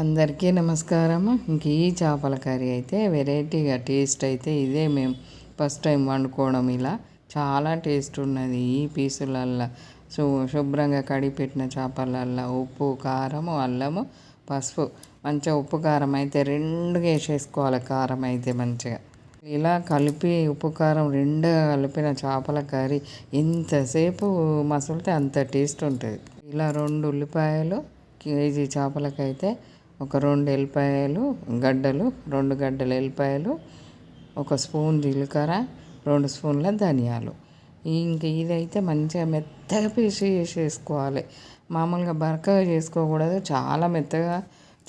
అందరికీ నమస్కారం ఇంక ఈ చేపల కర్రీ అయితే వెరైటీగా టేస్ట్ అయితే ఇదే మేము ఫస్ట్ టైం వండుకోవడం ఇలా. చాలా టేస్ట్ ఉన్నది ఈ పీసులల్లో. శు శుభ్రంగా కడిగిపెట్టిన చేపలల్లో. ఉప్పు కారము అల్లము పసుపు. మంచిగా ఉప్పు కారం అయితే రెండుగా వేసేసుకోవాలి కారం అయితే మంచిగా. ఇలా కలిపి ఉప్పు కారం రెండుగా కలిపిన చేపల కర్రీ ఎంతసేపు మసులితే అంత టేస్ట్ ఉంటుంది. ఇలా రెండు ఉల్లిపాయలు కేజీ చేపలకైతే ఒక రెండు ఎల్లిపాయలు గడ్డలు రెండు గడ్డలు ఎల్లిపాయలు ఒక స్పూన్ జీలకర్ర రెండు స్పూన్ల ధనియాలు. ఇంక ఇదైతే మంచిగా మెత్తగా పేస్ట్ చేసేసుకోవాలి. మామూలుగా బరకగా చేసుకోకూడదు చాలా మెత్తగా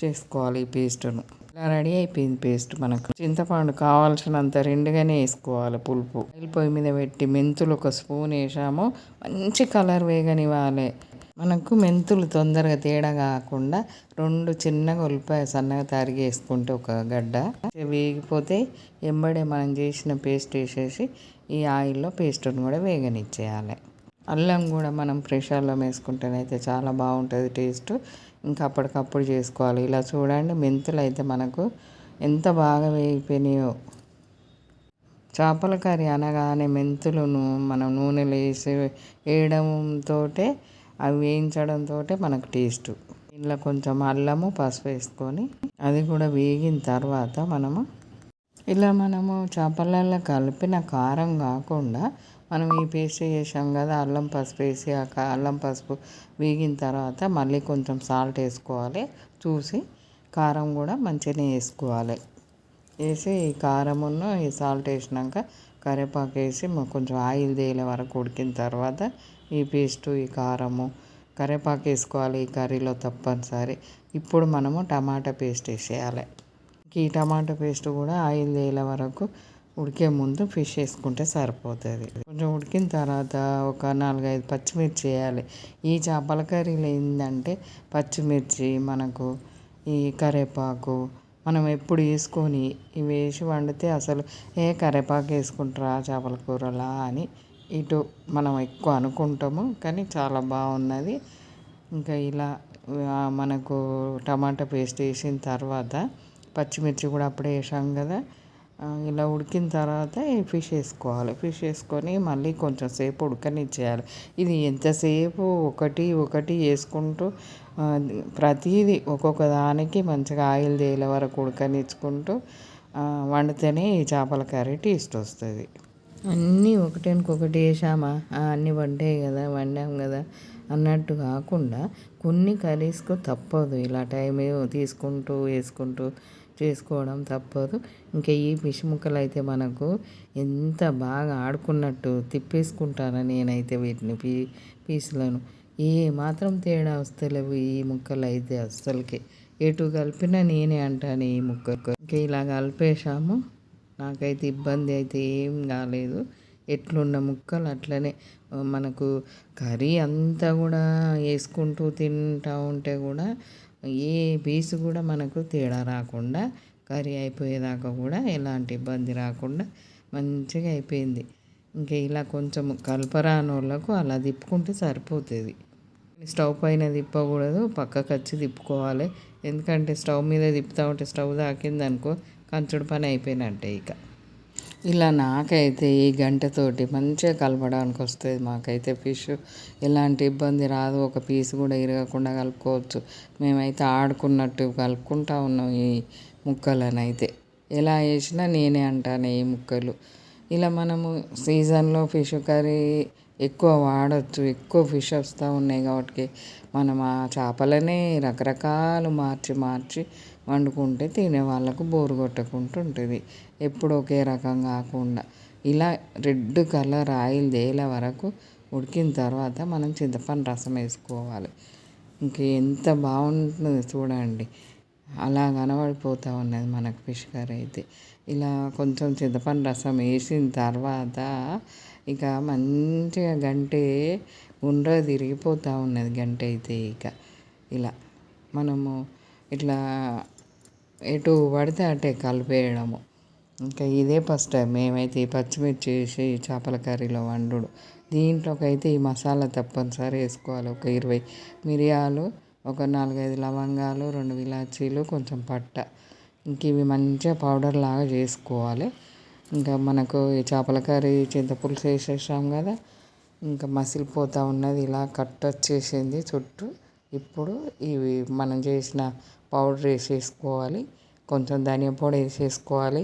చేసుకోవాలి ఈ పేస్టును. ఇలా రెడీ అయిపోయింది పేస్ట్ మనకు. చింతపండు కావాల్సినంత రెండుగానే వేసుకోవాలి పులుపు. పొయ్యి మీద పెట్టి మెంతులు ఒక స్పూన్ వేసాము. మంచి కలర్ వేగనివ్వాలి. మనకు మెంతులు తొందరగా తేడా కాకుండా రెండు చిన్నగా ఉల్లిపాయ సన్నగా తరిగి ఒక గడ్డ. వేగిపోతే ఎంబడే మనం చేసిన పేస్ట్ వేసేసి ఈ ఆయిల్లో పేస్ట్ని కూడా వేగనిచ్చేయాలి. అల్లం కూడా మనం ఫ్రెష్ అల్లం వేసుకుంటేనైతే చాలా బాగుంటుంది టేస్ట్. ఇంకా అప్పటికప్పుడు చేసుకోవాలి. ఇలా చూడండి మెంతులు అయితే మనకు ఎంత బాగా వేగిపోయినాయో. చేపల కర్రీ అనగానే మెంతులను మనం నూనెలో వేసి వేయడంతో అవి వేయించడంతో మనకు టేస్ట్. ఇందులో కొంచెం అల్లము పసుపు వేసుకొని అది కూడా వేగిన తర్వాత మనము ఇలా మనము చేపలలో కలిపిన కారం కాకుండా మనం ఈ పేస్ట్ చేసాం కదా అల్లం పసుపు వేసి ఆ అల్లం పసుపు వేగిన తర్వాత మళ్ళీ కొంచెం సాల్ట్ వేసుకోవాలి. చూసి కారం కూడా మంచిగానే వేసుకోవాలి. వేసి ఈ కారమును ఈ సాల్ట్ వేసినాక కరివేపాకు వేసి కొంచెం ఆయిల్ తేలే వరకు ఉడికిన తర్వాత ఈ పేస్టు ఈ కారము కరివేపాకు వేసుకోవాలి ఈ కర్రీలో తప్పనిసరి. ఇప్పుడు మనము టమాటా పేస్ట్ వేసేయాలి. ఈ టమాటా పేస్ట్ కూడా ఆయిల్ తేలే వరకు ఉడికే ముందు ఫిష్ వేసుకుంటే సరిపోతుంది. కొంచెం ఉడికిన తర్వాత ఒక నాలుగైదు పచ్చిమిర్చి వేయాలి. ఈ చేపల కర్రీలో ఏంటంటే పచ్చిమిర్చి మనకు ఈ కరివేపాకు మనం ఎప్పుడు వేసుకొని ఇవి వేసి వండితే అసలు ఏ కరివేపాకు వేసుకుంటారా చేపల కూరలా? అని ఇటు మనం ఎక్కువ అనుకుంటాము. కానీ చాలా బాగున్నది. ఇంకా ఇలా మనకు టమాటా పేస్ట్ వేసిన తర్వాత పచ్చిమిర్చి కూడా అప్పుడే వేసాం కదా. ఇలా ఉడికిన తర్వాత ఫిష్ వేసుకోవాలి. ఫిష్ వేసుకొని మళ్ళీ కొంచెం సేపు ఉడకనిచ్చేయాలి. ఇది ఎంతసేపు ఒకటి ఒకటి వేసుకుంటూ ప్రతిదీ ఒక్కొక్క దానికి మంచిగా ఆయిల్ తేలే వరకు ఉడకనిచ్చుకుంటూ వండితేనే ఈ చేపల కర్రీ టేస్ట్ వస్తుంది. అన్నీ ఒకటికొకటి వేసామా? అన్నీ వండాయి కదా వండాం కదా అన్నట్టు కాకుండా కొన్ని కర్రీస్కు తప్పదు. ఇలా టైం తీసుకుంటూ వేసుకుంటూ చేసుకోవడం తప్పదు. ఇంకా ఈ ఫిష్ ముక్కలు అయితే మనకు ఎంత బాగా ఆడుకున్నట్టు తిప్పేసుకుంటాను నేనైతే వీటిని పీ పీసులను. ఏ మాత్రం తేడా వస్తలేవు ఈ ముక్కలు అయితే అస్సలకి. ఎటు కలిపినా నేనే అంటాను ఈ ముక్కలు. ఇంకా ఇలా కలిపేసాము నాకైతే ఇబ్బంది అయితే ఏం కాలేదు. ఎట్లున్న ముక్కలు అట్లనే. మనకు కర్రీ అంతా కూడా వేసుకుంటూ తింటూ ఉంటే కూడా ఏ పీసు కూడా మనకు తేడా రాకుండా కర్రీ అయిపోయేదాకా కూడా ఎలాంటి ఇబ్బంది రాకుండా మంచిగా అయిపోయింది. ఇంకా ఇలా కొంచెం కలపరాని వాళ్ళకు అలా తిప్పుకుంటే సరిపోతుంది. స్టవ్ పైన తిప్పకూడదు పక్కకు వచ్చి తిప్పుకోవాలి. ఎందుకంటే స్టవ్ మీద తిప్పుతా ఉంటే స్టవ్ తాకింది అనుకో కంచుడు పని అయిపోయినట్టే ఇక. ఇలా నాకైతే ఈ గంటతోటి మంచిగా కలపడానికి వస్తుంది మాకైతే ఫిష్. ఎలాంటి ఇబ్బంది రాదు ఒక పీస్ కూడా ఇరగకుండా కలుపుకోవచ్చు. మేమైతే ఆడుకున్నట్టు కలుపుకుంటా ఉన్నాం ఈ ముక్కలను అయితే ఎలా వేసినా నేనే అంటాను ఈ ముక్కలు. ఇలా మనము సీజన్లో ఫిష్ కర్రీ ఎక్కువ వాడచ్చు ఎక్కువ ఫిష్ వస్తూ ఉన్నాయి కాబట్టి మనం ఆ చేపలనే రకరకాలు మార్చి మార్చి వండుకుంటే తినే వాళ్ళకు బోరు కొట్టకుండా ఉంటుంది. ఎప్పుడు ఒకే రకం కాకుండా. ఇలా రెడ్ కలర్ ఆయిల్ తేలే వరకు ఉడికిన తర్వాత మనం చింతపండు రసం వేసుకోవాలి. ఇంక ఎంత బాగుంటుంది చూడండి. అలా కనబడిపోతూ ఉన్నది మనకు ఫిష్ కర్రీ అయితే. ఇలా కొంచెం చింతపండు రసం వేసిన తర్వాత ఇక మంచిగా గంటే గుండ్ర తిరిగిపోతూ ఉన్నది గంట అయితే ఇక. ఇలా మనము ఇట్లా ఎటు పడితే అటే కలిపేయడము. ఇంకా ఇదే ఫస్ట్ టైం. మేమైతే ఈ పచ్చిమిర్చి వేసి చేపల కర్రీలో వండుడు. దీంట్లోకైతే అయితే ఈ మసాలా తప్పనిసరి వేసుకోవాలి. ఒక ఇరవై మిరియాలు ఒక నాలుగైదు లవంగాలు రెండు ఇలాచీలు కొంచెం పట్ట. ఇంక ఇవి మంచిగా పౌడర్ లాగా చేసుకోవాలి. ఇంకా మనకు ఈ చేపల కర్రీ చింతపులుసు వేసేసాం కదా. ఇంకా మసిలిపోతూ ఉన్నది. ఇలా కట్ వచ్చేసింది చుట్టూ. ఇప్పుడు ఇవి మనం చేసిన పౌడర్ వేసేసుకోవాలి. కొంచెం ధనియా పొడి వేసేసుకోవాలి.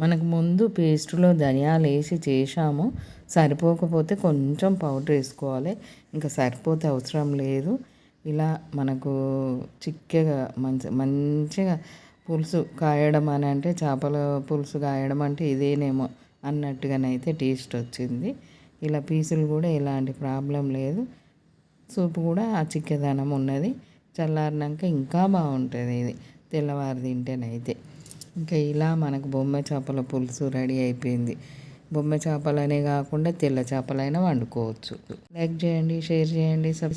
మనకు ముందు పేస్టులో ధనియాలు వేసి చేసాము సరిపోకపోతే కొంచెం పౌడర్ వేసుకోవాలి. ఇంకా సరిపోతే అవసరం లేదు. ఇలా మనకు చిక్కగా మంచి మంచిగా పులుసు కాయడం అని అంటే చేపల పులుసు కాయడం అంటే ఇదేనేమో అన్నట్టుగానైతే టేస్ట్ వచ్చింది. ఇలా పీసులు కూడా ఎలాంటి ప్రాబ్లం లేదు. సూప్ కూడా ఆ చిక్కదనం ఉన్నది. చల్లారినాక ఇంకా బాగుంటుంది ఇది. తెల్లవారు తింటేనైతే. ఇంకా ఇలా మనకు బొమ్మ చేపల పులుసు రెడీ అయిపోయింది. బొమ్మ చేపలనే కాకుండా తెల్ల చేపలైనా వండుకోవచ్చు. లైక్ చేయండి షేర్ చేయండి సబ్